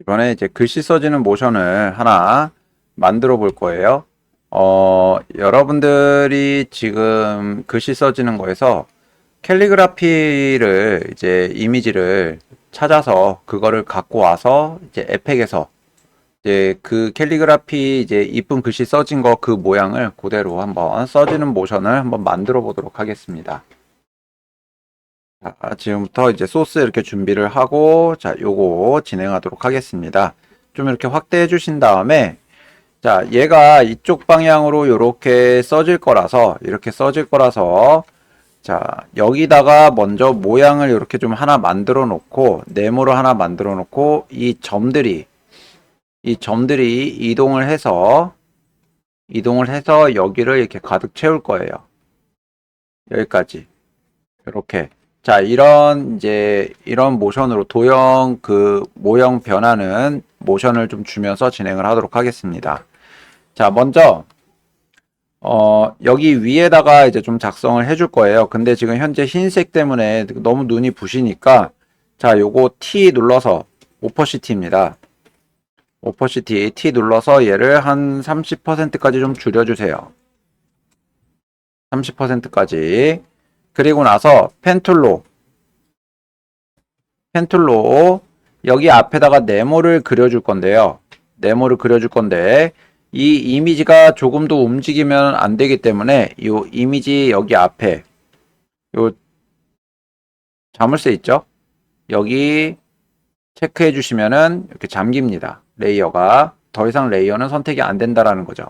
이번에 이제 글씨 써지는 모션을 하나 만들어 볼 거예요. 어, 여러분들이 지금 글씨 써지는 거에서 캘리그라피를 이제 이미지를 찾아서 그거를 갖고 와서 이제 에펙에서 이제 그 캘리그라피 이제 이쁜 글씨 써진 거 그 모양을 그대로 한번 써지는 모션을 한번 만들어 보도록 하겠습니다. 자, 지금부터 이제 소스 이렇게 준비를 하고, 자, 요거 진행하도록 하겠습니다. 좀 이렇게 확대해 주신 다음에, 자, 얘가 이쪽 방향으로 이렇게 써질 거라서, 이렇게 써질 거라서, 자, 여기다가 먼저 모양을 이렇게 좀 하나 만들어 놓고, 네모로 하나 만들어 놓고, 이 점들이, 이 점들이 이동을 해서, 이동을 해서 여기를 이렇게 가득 채울 거예요. 여기까지. 이렇게. 자, 이런 이제 이런 모션으로 도형 그 모형 변하는 모션을 좀 주면서 진행을 하도록 하겠습니다. 자, 먼저 어, 여기 위에다가 이제 좀 작성을 해줄 거예요. 근데 지금 현재 흰색 때문에 너무 눈이 부시니까 자, 요거 T 눌러서 오퍼시티입니다. 오퍼시티 T 눌러서 얘를 한 30%까지 좀 줄여주세요. 30%까지. 그리고 나서 펜툴로 펜툴로 여기 앞에다가 네모를 그려줄 건데요. 네모를 그려줄 건데 이 이미지가 조금 더 움직이면 안 되기 때문에 이 이미지 여기 앞에 요 자물쇠 있죠? 여기 체크해 주시면은 이렇게 잠깁니다. 레이어가 더 이상 레이어는 선택이 안 된다라는 거죠.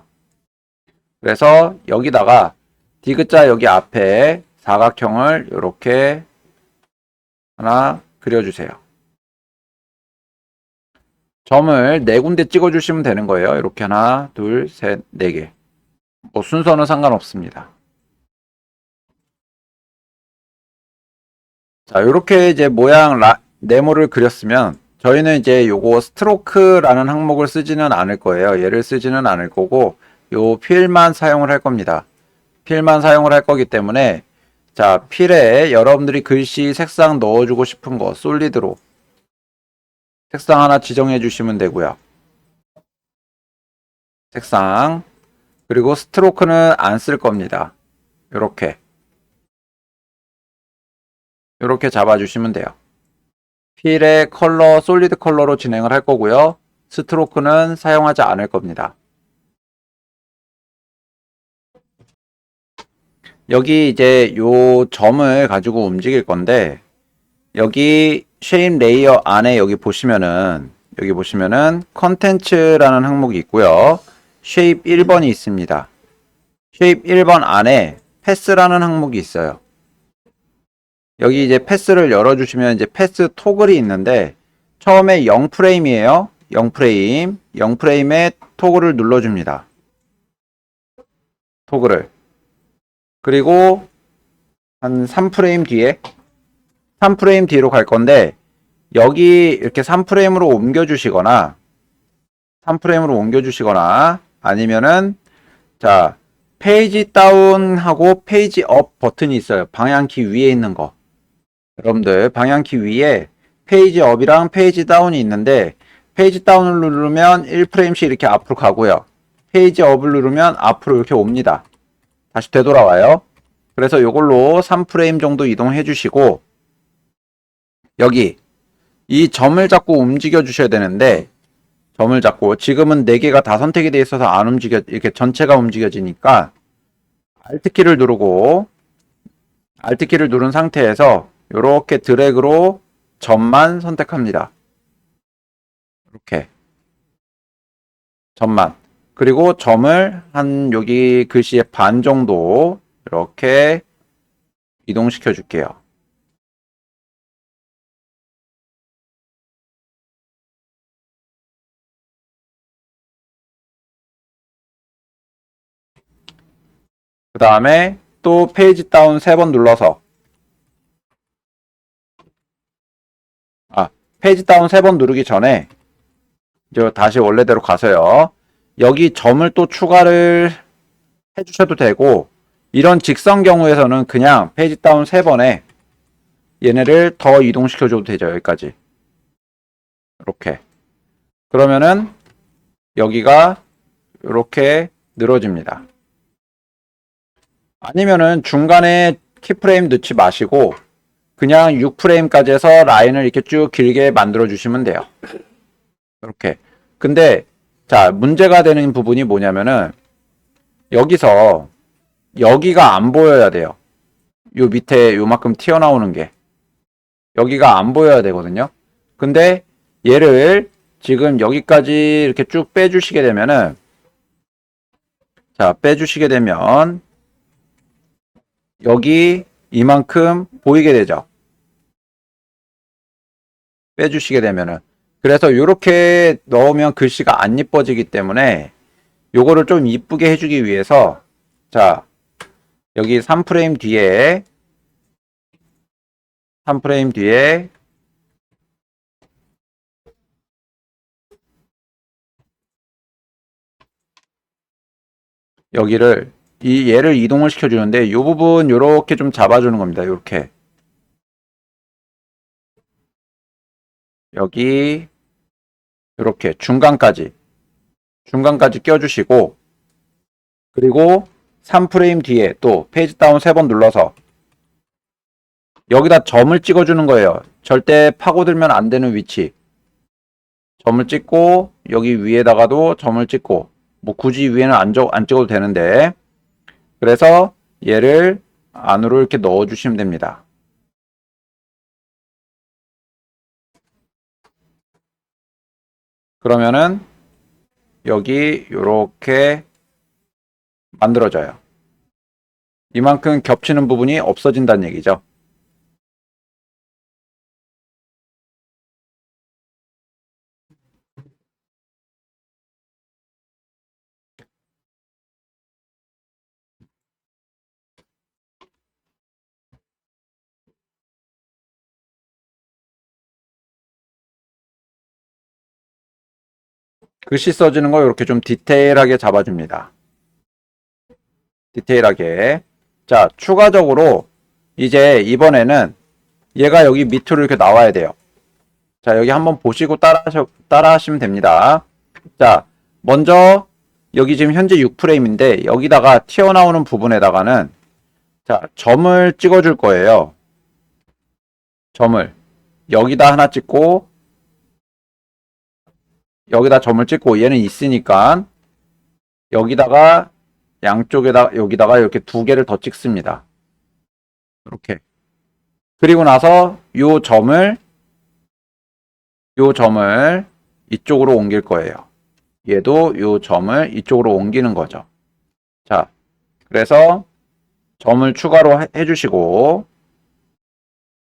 그래서 여기다가 디귿자 여기 앞에 사각형을 이렇게 하나 그려주세요. 점을 네 군데 찍어주시면 되는 거예요. 이렇게 하나, 둘, 셋, 네 개. 뭐 순서는 상관없습니다. 자, 이렇게 이제 모양 라, 네모를 그렸으면 저희는 이제 요거 스트로크라는 항목을 쓰지는 않을 거예요. 얘를 쓰지는 않을 거고 요 필만 사용을 할 겁니다. 필만 사용을 할 거기 때문에 자, 필에 여러분들이 글씨 색상 넣어주고 싶은 거 솔리드로 색상 하나 지정해 주시면 되고요. 색상 그리고 스트로크는 안 쓸 겁니다. 이렇게 이렇게 잡아주시면 돼요. 필의 컬러 솔리드 컬러로 진행을 할 거고요. 스트로크는 사용하지 않을 겁니다. 여기 이제 요 점을 가지고 움직일 건데 여기 쉐임 레이어 안에 여기 보시면은 여기 보시면은 컨텐츠라는 항목이 있고요. 쉐입 1번이 있습니다. 쉐입 1번 안에 패스라는 항목이 있어요. 여기 이제 패스를 열어주시면 이제 패스 토글이 있는데 처음에 0프레임이에요. 0프레임. 0프레임에 토글을 눌러줍니다. 토글을. 그리고 한 3프레임 뒤에 3프레임 뒤로 갈 건데 여기 이렇게 3프레임으로 옮겨 주시거나 3프레임으로 옮겨 주시거나 아니면은 자 페이지 다운하고 페이지 업 버튼이 있어요. 방향키 위에 있는 거. 여러분들 방향키 위에 페이지 업이랑 페이지 다운이 있는데 페이지 다운을 누르면 1프레임씩 이렇게 앞으로 가고요. 페이지 업을 누르면 앞으로 이렇게 옵니다. 다시 되돌아와요. 그래서 이걸로 3프레임 정도 이동해 주시고 여기 이 점을 잡고 움직여 주셔야 되는데 점을 잡고 지금은 4개가 다 선택이 되어 있어서 안 움직여 이렇게 전체가 움직여지니까 Alt키를 누르고 Alt키를 누른 상태에서 이렇게 드래그로 점만 선택합니다. 이렇게 점만 그리고 점을 한 여기 글씨의 반 정도 이렇게 이동시켜 줄게요. 그 다음에 또 페이지 다운 세 번 눌러서 아 페이지 다운 세 번 누르기 전에 이제 다시 원래대로 가서요. 여기 점을 또 추가를 해주셔도 되고 이런 직선 경우에서는 그냥 페이지 다운 세 번에 얘네를 더 이동시켜 줘도 되죠 여기까지 이렇게 그러면은 여기가 이렇게 늘어집니다. 아니면은 중간에 키프레임 넣지 마시고 그냥 6프레임까지 해서 라인을 이렇게 쭉 길게 만들어 주시면 돼요. 이렇게. 근데 자, 문제가 되는 부분이 뭐냐면은 여기서 여기가 안 보여야 돼요. 요 밑에 요만큼 튀어나오는 게 여기가 안 보여야 되거든요. 근데 얘를 지금 여기까지 이렇게 쭉 빼주시게 되면은 자 빼주시게 되면 여기 이만큼 보이게 되죠. 빼주시게 되면은 그래서 이렇게 넣으면 글씨가 안 이뻐지기 때문에 요거를 좀 이쁘게 해주기 위해서 자 여기 3프레임 뒤에 3프레임 뒤에 여기를 이 얘를 이동을 시켜 주는데 이 부분 요렇게 좀 잡아 주는 겁니다. 요렇게 여기 이렇게 중간까지 중간까지 껴주시고 그리고 3프레임 뒤에 또 페이지 다운 3번 눌러서 여기다 점을 찍어주는 거예요. 절대 파고들면 안 되는 위치. 점을 찍고 여기 위에다가도 점을 찍고 뭐 굳이 위에는 안, 적- 안 찍어도 되는데 그래서 얘를 안으로 이렇게 넣어 주시면 됩니다. 그러면은 여기 이렇게 만들어져요. 이만큼 겹치는 부분이 없어진다는 얘기죠. 글씨 써지는 거 이렇게 좀 디테일하게 잡아줍니다. 디테일하게. 자, 추가적으로 이제 이번에는 얘가 여기 밑으로 이렇게 나와야 돼요. 자, 여기 한번 보시고 따라, 따라 하시면 됩니다. 자, 먼저 여기 지금 현재 6프레임인데 여기다가 튀어나오는 부분에다가는 자, 점을 찍어줄 거예요. 점을. 여기다 하나 찍고 여기다 점을 찍고 얘는 있으니까 여기다가 양쪽에다 여기다가 이렇게 두 개를 더 찍습니다. 이렇게. 그리고 나서 요 점을 요 점을 이쪽으로 옮길 거예요. 얘도 요 점을 이쪽으로 옮기는 거죠. 자, 그래서 점을 추가로 해- 해주시고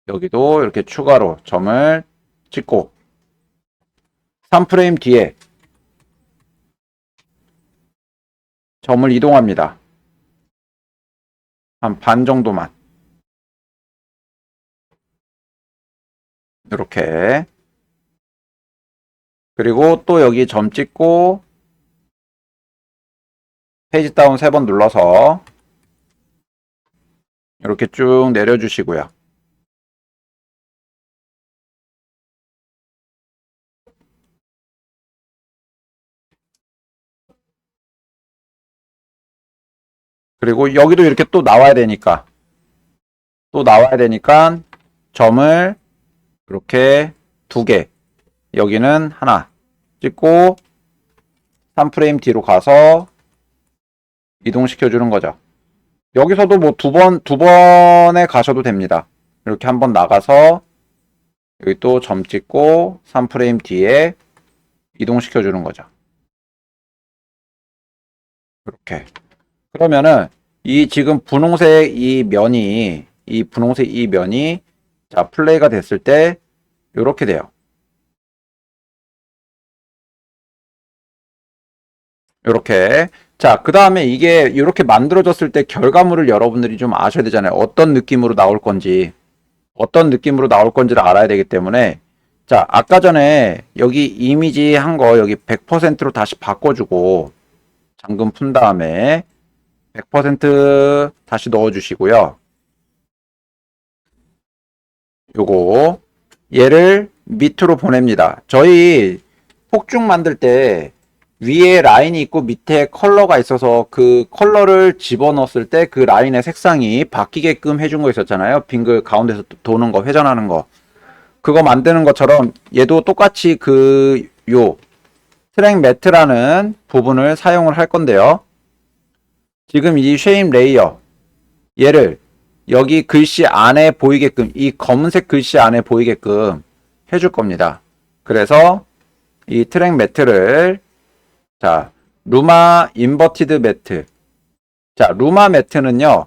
여기도 이렇게 추가로 점을 찍고 3프레임 뒤에 점을 이동합니다. 한 반 정도만. 이렇게. 그리고 또 여기 점 찍고 페이지 다운 3번 눌러서 이렇게 쭉 내려주시고요. 그리고 여기도 이렇게 또 나와야 되니까 또 나와야 되니까 점을 이렇게 두 개 여기는 하나 찍고 3프레임 뒤로 가서 이동시켜 주는 거죠. 여기서도 뭐 두 번, 두 번에 가셔도 됩니다. 이렇게 한 번 나가서 여기 또 점 찍고 3프레임 뒤에 이동시켜 주는 거죠. 이렇게. 그러면은 이 지금 분홍색 이 면이 이 분홍색 이 면이 자 플레이가 됐을 때 이렇게 돼요. 이렇게 자 그 다음에 이게 이렇게 만들어졌을 때 결과물을 여러분들이 좀 아셔야 되잖아요. 어떤 느낌으로 나올 건지 어떤 느낌으로 나올 건지를 알아야 되기 때문에 자 아까 전에 여기 이미지 한 거 여기 100%로 다시 바꿔주고 잠금 푼 다음에 100% 다시 넣어주시고요. 요거 얘를 밑으로 보냅니다. 저희 폭죽 만들 때 위에 라인이 있고 밑에 컬러가 있어서 그 컬러를 집어넣었을 때 그 라인의 색상이 바뀌게끔 해준 거 있었잖아요. 빙글 가운데서 도는 거, 회전하는 거. 그거 만드는 것처럼 얘도 똑같이 그 요 트랙 매트라는 부분을 사용을 할 건데요. 지금 이 쉐임 레이어 얘를 여기 글씨 안에 보이게끔 이 검은색 글씨 안에 보이게끔 해줄 겁니다. 그래서 이 트랙 매트를 자 루마 인버티드 매트. 자 루마 매트는요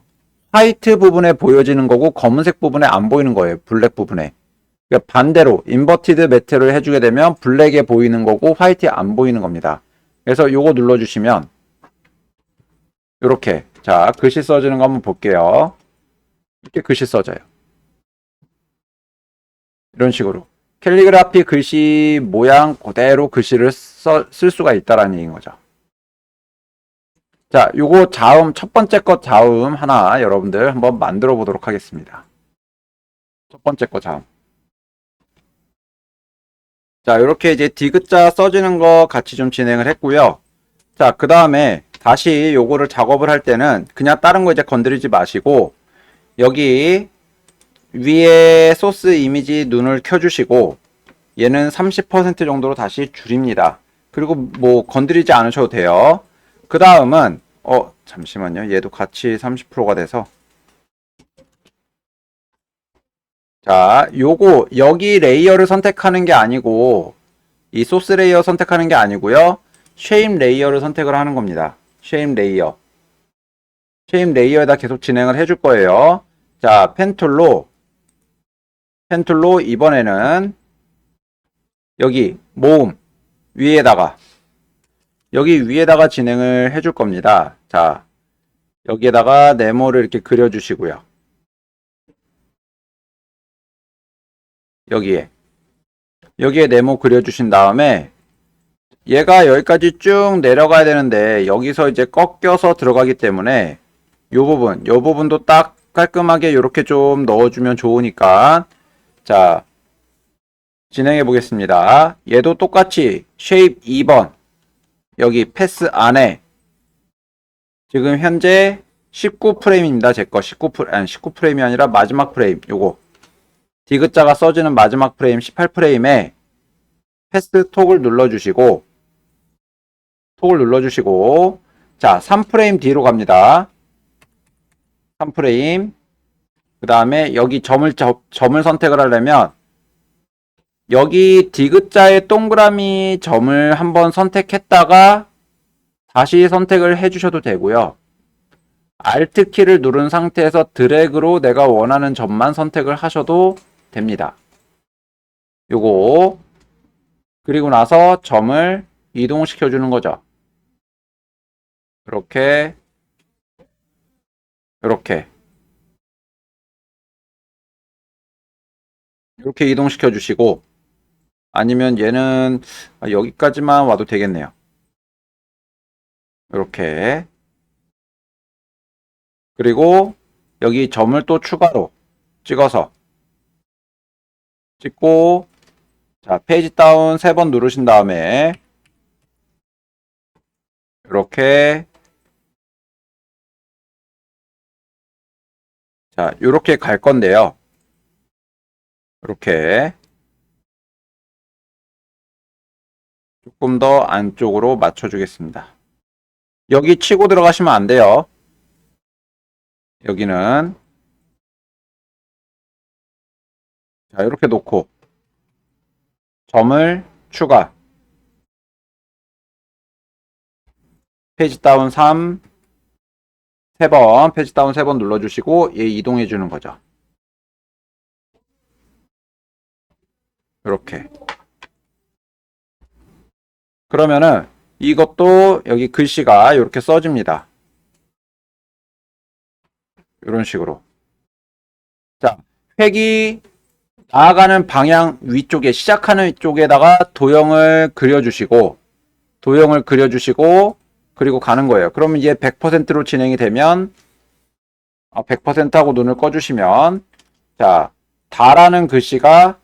화이트 부분에 보여지는 거고 검은색 부분에 안 보이는 거예요 블랙 부분에. 그러니까 반대로 인버티드 매트를 해주게 되면 블랙에 보이는 거고 화이트에 안 보이는 겁니다. 그래서 요거 눌러주시면 이렇게 자 글씨 써지는 거 한번 볼게요 이렇게 글씨 써져요 이런 식으로 캘리그라피 글씨 모양 그대로 글씨를 써, 쓸 수가 있다라는 얘기인 거죠. 자, 요거 자음, 첫 번째 것 자음 하나 여러분들 한번 만들어 보도록 하겠습니다. 첫 번째 거 자음. 자, 이렇게 이제 디귿자 써지는 거 같이 좀 진행을 했고요. 자, 그 다음에 다시 요거를 작업을 할 때는 그냥 다른 거 이제 건드리지 마시고 여기 위에 소스 이미지 눈을 켜주시고 얘는 30% 정도로 다시 줄입니다. 그리고 뭐 건드리지 않으셔도 돼요. 그 다음은 어 잠시만요. 얘도 같이 30%가 돼서 자 요거 여기 레이어를 선택하는 게 아니고 이 소스 레이어 선택하는 게 아니고요. 쉐임 레이어를 선택을 하는 겁니다. 쉐임 레이어 쉐임 레이어에다 계속 진행을 해줄 거예요. 자 펜툴로 펜툴로 이번에는 여기 모음 위에다가 여기 위에다가 진행을 해줄 겁니다. 자 여기에다가 네모를 이렇게 그려주시고요. 여기에 여기에 네모 그려주신 다음에 얘가 여기까지 쭉 내려가야 되는데 여기서 이제 꺾여서 들어가기 때문에 요 부분 요 부분도 딱 깔끔하게 이렇게 좀 넣어주면 좋으니까 자 진행해 보겠습니다. 얘도 똑같이 쉐입 2번 여기 패스 안에 지금 현재 19프레임입니다. 제 거 19프레임 아니 19프레임이 아니라 마지막 프레임 요거 디귿자가 써지는 마지막 프레임 18프레임에 패스 톡을 눌러 주시고 톡을 눌러 주시고 자 3프레임 뒤로 갑니다. 3프레임 그 다음에 여기 점을 점을 선택을 하려면 여기 디귿자의 동그라미 점을 한번 선택했다가 다시 선택을 해주셔도 되고요. Alt 키를 누른 상태에서 드래그로 내가 원하는 점만 선택을 하셔도 됩니다. 요거 그리고 나서 점을 이동시켜 주는 거죠. 이렇게 이렇게 이렇게 이동시켜 주시고 아니면 얘는 여기까지만 와도 되겠네요. 이렇게 그리고 여기 점을 또 추가로 찍어서 찍고 자 페이지 다운 세 번 누르신 다음에 이렇게 자 이렇게 갈 건데요. 이렇게 조금 더 안쪽으로 맞춰주겠습니다. 여기 치고 들어가시면 안 돼요. 여기는 자 이렇게 놓고 점을 추가 페이지 다운 3 3번 페이지 다운 3번 눌러주시고 얘 이동해 주는 거죠. 이렇게 그러면은 이것도 여기 글씨가 이렇게 써집니다. 이런 식으로. 자, 획이 나아가는 방향 위쪽에 시작하는 쪽에다가 도형을 그려주시고 도형을 그려주시고 그리고 가는 거예요. 그러면 이게 100%로 진행이 되면 어, 100%하고 눈을 꺼주시면 자 다라는 글씨가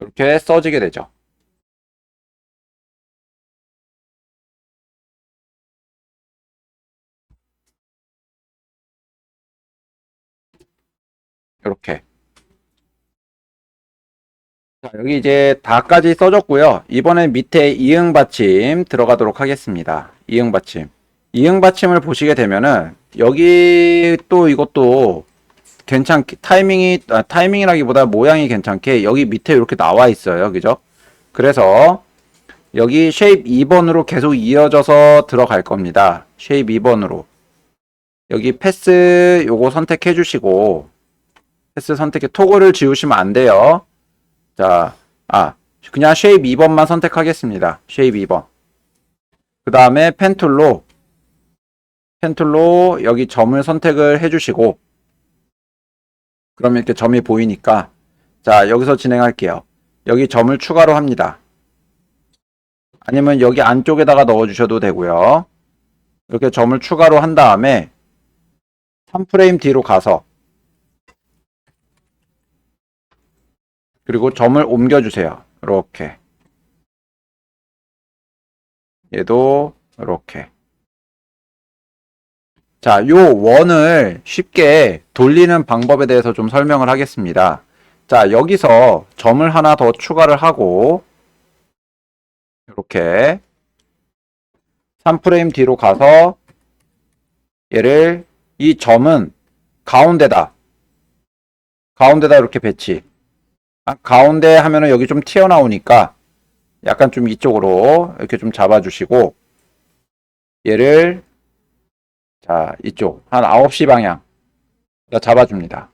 이렇게 써지게 되죠. 이렇게 자, 여기 이제 다까지 써줬고요. 이번엔 밑에 이응 받침 들어가도록 하겠습니다. 이응 받침. 이응 받침을 보시게 되면은 여기 또 이것도 괜찮게 타이밍이 아, 타이밍이라기보다 모양이 괜찮게 여기 밑에 이렇게 나와 있어요. 그죠? 그래서 여기 쉐입 2번으로 계속 이어져서 들어갈 겁니다. 쉐입 2번으로. 여기 패스 요거 선택해 주시고 패스 선택해 토글을 지우시면 안 돼요. 자, 아, 그냥 쉐입 2번만 선택하겠습니다. 쉐입 2번. 그 다음에 펜 툴로 펜 툴로 여기 점을 선택을 해 주시고 그러면 이렇게 점이 보이니까 자, 여기서 진행할게요. 여기 점을 추가로 합니다. 아니면 여기 안쪽에다가 넣어 주셔도 되고요. 이렇게 점을 추가로 한 다음에 3프레임 뒤로 가서 그리고 점을 옮겨 주세요. 이렇게 얘도 이렇게 자, 요 원을 쉽게 돌리는 방법에 대해서 좀 설명을 하겠습니다. 자, 여기서 점을 하나 더 추가를 하고 이렇게 3프레임 뒤로 가서 얘를 이 점은 가운데다 가운데다 이렇게 배치 아, 가운데 하면은 여기 좀 튀어나오니까 약간 좀 이쪽으로 이렇게 좀 잡아주시고 얘를 자 이쪽 한 9시 방향 잡아줍니다.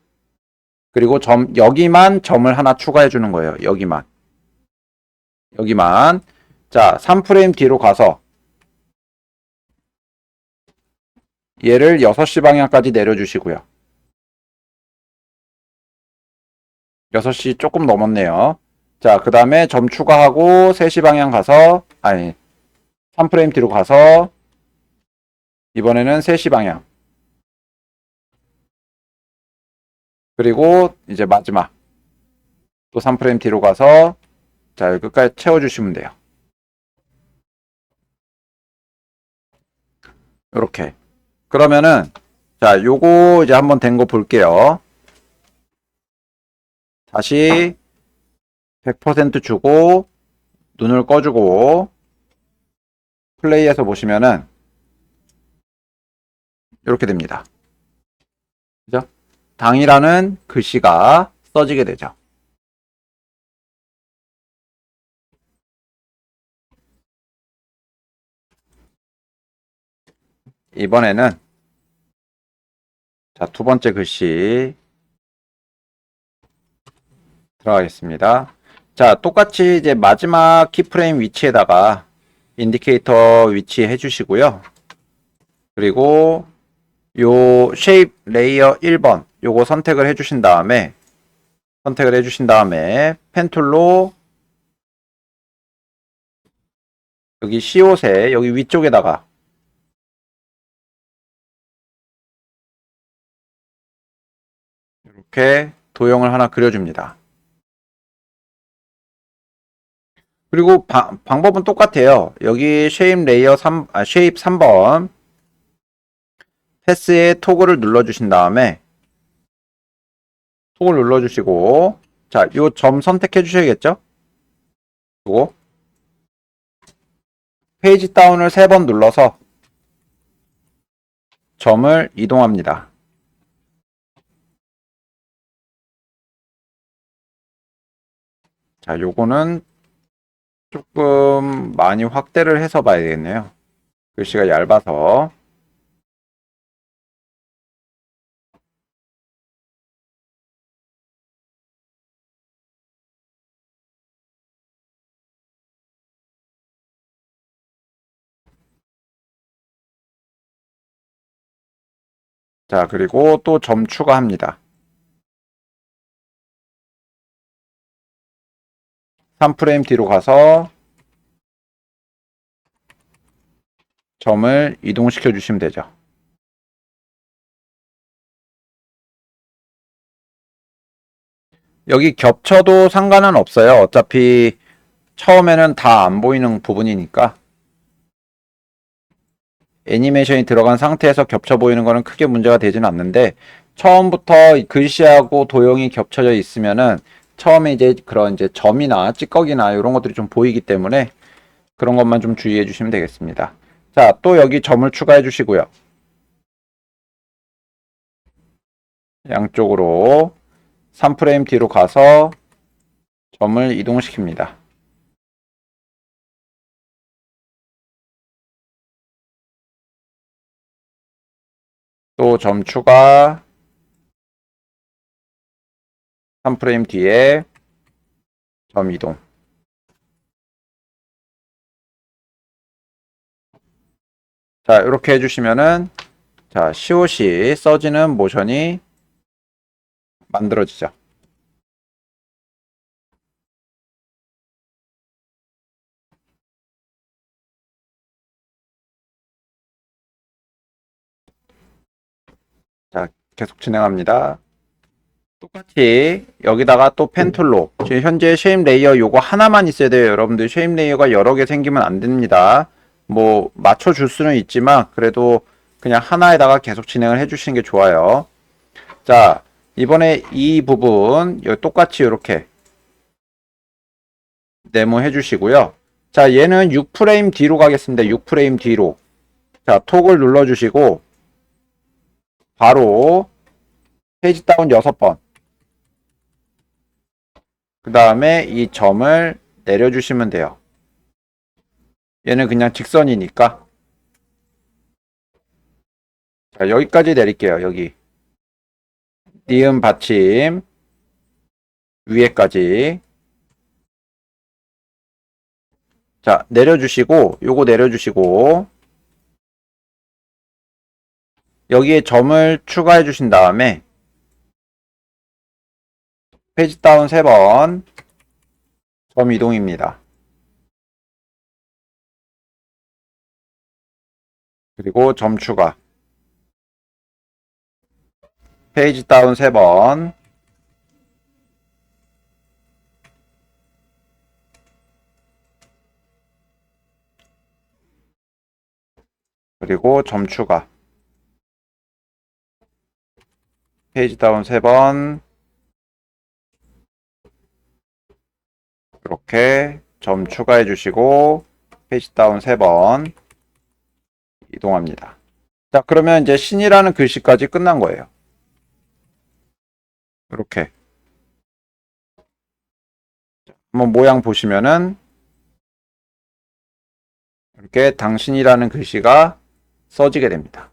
그리고 점 여기만 점을 하나 추가해 주는 거예요. 여기만. 여기만. 자 3프레임 뒤로 가서 얘를 6시 방향까지 내려주시고요. 6시 조금 넘었네요. 자, 그 다음에 점 추가하고 3시 방향 가서, 아니, 3프레임 뒤로 가서, 이번에는 3시 방향. 그리고 이제 마지막. 또 3프레임 뒤로 가서, 자, 끝까지 채워주시면 돼요. 이렇게. 그러면은 자 요거 이제 한번 된 거 볼게요 다시 100% 주고 눈을 꺼주고 플레이해서 보시면은 이렇게 됩니다. 그죠? 당이라는 글씨가 써지게 되죠. 이번에는 자, 두 번째 글씨 들어가겠습니다. 자, 똑같이 이제 마지막 키프레임 위치에다가 인디케이터 위치 해주시고요. 그리고 요 쉐입 레이어 1번 요거 선택을 해주신 다음에 선택을 해주신 다음에 펜툴로 여기 시옷에 여기 위쪽에다가 이렇게 도형을 하나 그려줍니다. 그리고 바, 방법은 똑같아요. 여기 쉐입 레이어 3, 아, 쉐입 3번 패스에 토글을 눌러주신 다음에 토글 눌러주시고 자, 요 점 선택해 주셔야겠죠? 그리고 페이지 다운을 3번 눌러서 점을 이동합니다. 자, 요거는 조금 많이 확대를 해서 봐야 되겠네요. 글씨가 얇아서. 자, 그리고 또 점 추가합니다. 3프레임 뒤로 가서 점을 이동시켜 주시면 되죠. 여기 겹쳐도 상관은 없어요. 어차피 처음에는 다 안 보이는 부분이니까 애니메이션이 들어간 상태에서 겹쳐 보이는 거는 크게 문제가 되지는 않는데 처음부터 이 글씨하고 도형이 겹쳐져 있으면은 처음에 이제 그런 이제 점이나 찌꺼기나 이런 것들이 좀 보이기 때문에 그런 것만 좀 주의해 주시면 되겠습니다. 자, 또 여기 점을 추가해 주시고요. 양쪽으로 3프레임 뒤로 가서 점을 이동시킵니다. 또 점 추가 3프레임 뒤에 점 이동. 자 이렇게 해주시면은 자 COC 써지는 모션이 만들어지죠. 자 계속 진행합니다 똑같이 여기다가 또 펜툴로 지금 현재 쉐임 레이어 요거 하나만 있어야 돼요. 여러분들 쉐임 레이어가 여러 개 생기면 안 됩니다. 뭐 맞춰줄 수는 있지만 그래도 그냥 하나에다가 계속 진행을 해주시는 게 좋아요. 자 이번에 이 부분 요 똑같이 이렇게 네모 해 주시고요. 자 얘는 6프레임 뒤로 가겠습니다. 6프레임 뒤로. 자 톡을 눌러 주시고 바로 페이지 다운 6번 그 다음에 이 점을 내려주시면 돼요. 얘는 그냥 직선이니까. 자, 여기까지 내릴게요. 여기. 니은 받침. 위에까지. 자, 내려주시고, 요거 내려주시고, 여기에 점을 추가해 주신 다음에, 페이지 다운 3번. 점 이동입니다. 그리고 점 추가. 페이지 다운 3번. 그리고 점 추가. 페이지 다운 3번 이렇게 점 추가해 주시고 페이지 다운 3번 이동합니다. 자 그러면 이제 신이라는 글씨까지 끝난 거예요. 이렇게 한번 모양 보시면은 이렇게 당신이라는 글씨가 써지게 됩니다.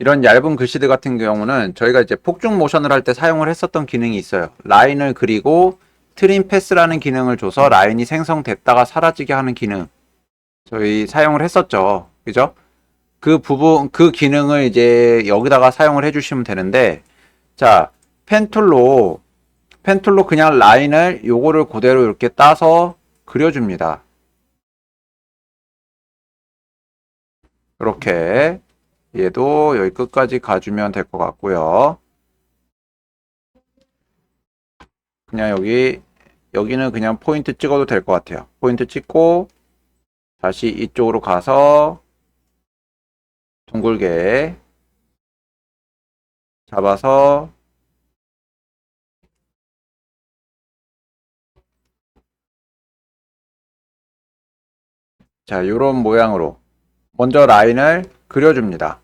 이런 얇은 글씨들 같은 경우는 저희가 이제 폭죽 모션을 할 때 사용을 했었던 기능이 있어요. 라인을 그리고 트림 패스라는 기능을 줘서 라인이 생성됐다가 사라지게 하는 기능. 저희 사용을 했었죠. 그죠? 그 부분, 그 기능을 이제 여기다가 사용을 해주시면 되는데, 자, 펜툴로, 펜툴로 그냥 라인을 요거를 그대로 이렇게 따서 그려줍니다. 이렇게. 얘도 여기 끝까지 가주면 될 것 같고요. 그냥 여기 여기는 그냥 포인트 찍어도 될 것 같아요. 포인트 찍고 다시 이쪽으로 가서 둥글게 잡아서 자, 이런 모양으로 먼저 라인을 그려줍니다.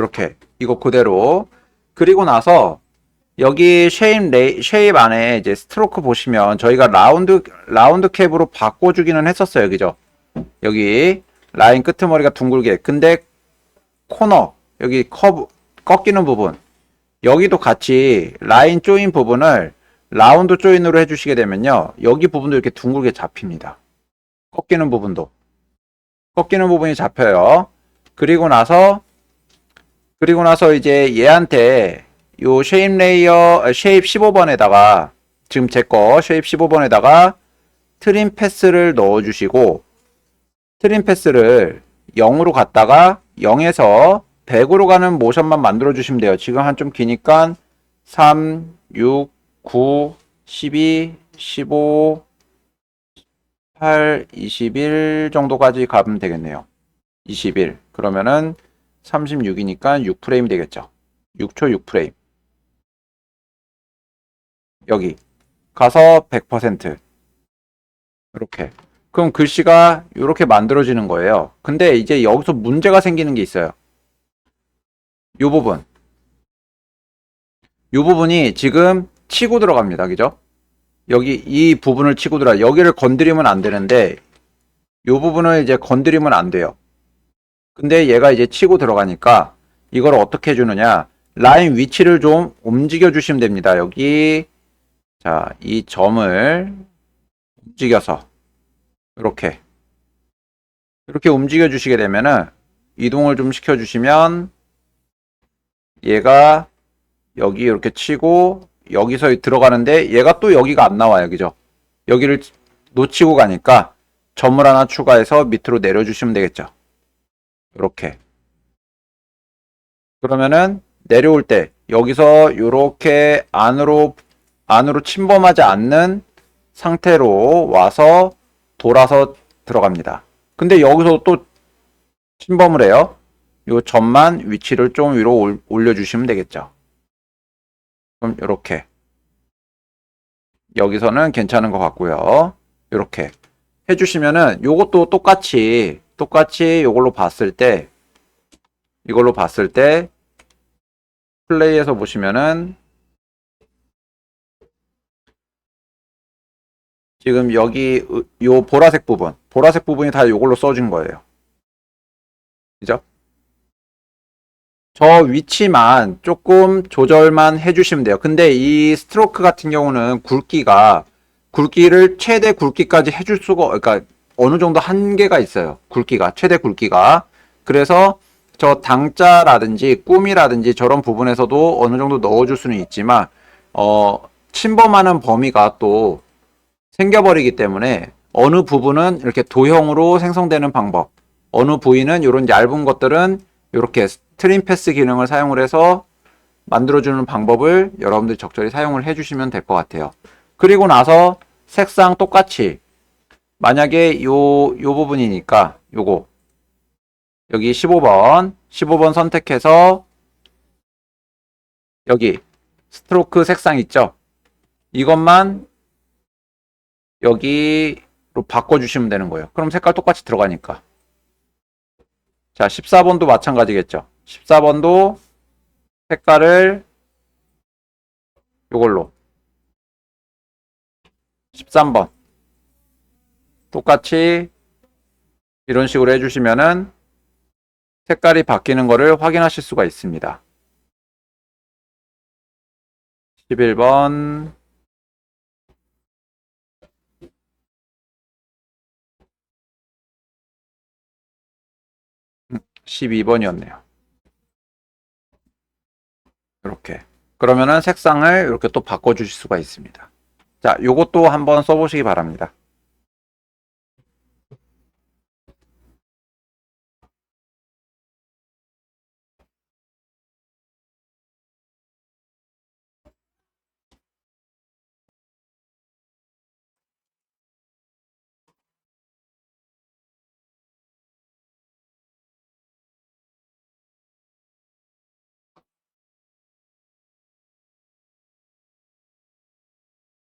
이렇게 이거 그대로 그리고 나서 여기 쉐입 레이, 쉐입 안에 이제 스트로크 보시면 저희가 라운드 라운드 캡으로 바꿔주기는 했었어요, 그죠? 여기 라인 끄트머리가 둥글게. 근데 코너 여기 커브 꺾이는 부분 여기도 같이 라인 조인 부분을 라운드 조인으로 해주시게 되면요, 여기 부분도 이렇게 둥글게 잡힙니다. 꺾이는 부분도 꺾이는 부분이 잡혀요. 그리고 나서 그리고 나서 이제 얘한테 요 쉐입 레이어 쉐입 15번에다가 지금 제 거 쉐입 15번에다가 트림 패스를 넣어 주시고 트림 패스를 0으로 갔다가 0에서 100으로 가는 모션만 만들어 주시면 돼요. 지금 한 좀 기니까 3, 6, 9, 12, 15, 8, 21 정도까지 가면 되겠네요. 21. 그러면은 36이니까 6프레임 되겠죠. 6초 6프레임. 여기 가서 100% 이렇게. 그럼 글씨가 이렇게 만들어지는 거예요. 근데 이제 여기서 문제가 생기는 게 있어요. 이 부분. 이 부분이 지금 치고 들어갑니다. 그죠? 여기 이 부분을 치고 들어 여기를 건드리면 안 되는데 이 부분을 이제 건드리면 안 돼요. 근데 얘가 이제 치고 들어가니까 이걸 어떻게 해주느냐 라인 위치를 좀 움직여 주시면 됩니다. 여기 자, 이 점을 움직여서 이렇게 이렇게 움직여 주시게 되면은 이동을 좀 시켜 주시면 얘가 여기 이렇게 치고 여기서 들어가는데 얘가 또 여기가 안 나와요. 그죠? 여기를 놓치고 가니까 점을 하나 추가해서 밑으로 내려 주시면 되겠죠. 이렇게. 그러면은 내려올 때 여기서 이렇게 안으로 안으로 침범하지 않는 상태로 와서 돌아서 들어갑니다. 근데 여기서 또 침범을 해요. 이 점만 위치를 좀 위로 올- 올려주시면 되겠죠. 그럼 이렇게 여기서는 괜찮은 것 같고요. 이렇게 해주시면은 요것도 똑같이 똑같이 요걸로 봤을 때 이걸로 봤을 때 플레이에서 보시면은 지금 여기 으- 요 보라색 부분 보라색 부분이 다 요걸로 써진 거예요. 그죠? 저 위치만 조금 조절만 해주시면 돼요. 근데 이 스트로크 같은 경우는 굵기가 굵기를 최대 굵기까지 해줄 수가 그러니까 어느 정도 한계가 있어요. 굵기가 최대 굵기가 그래서 저 당자라든지 꿈이라든지 저런 부분에서도 어느 정도 넣어줄 수는 있지만 어 침범하는 범위가 또 생겨버리기 때문에 어느 부분은 이렇게 도형으로 생성되는 방법 어느 부위는 이런 얇은 것들은 이렇게 트림 패스 기능을 사용을 해서 만들어주는 방법을 여러분들이 적절히 사용을 해주시면 될 것 같아요. 그리고 나서 색상 똑같이 만약에 요, 요 부분이니까 요거 여기 15번 15번 선택해서 여기 스트로크 색상 있죠? 이것만 여기로 바꿔주시면 되는 거예요. 그럼 색깔 똑같이 들어가니까. 자, 14번도 마찬가지겠죠. 14번도 색깔을 요걸로 13번 똑같이 이런 식으로 해주시면은 색깔이 바뀌는 거를 확인하실 수가 있습니다. 11번 12번이었네요. 이렇게. 그러면은 색상을 이렇게 또 바꿔주실 수가 있습니다. 자, 요것도 한번 써보시기 바랍니다.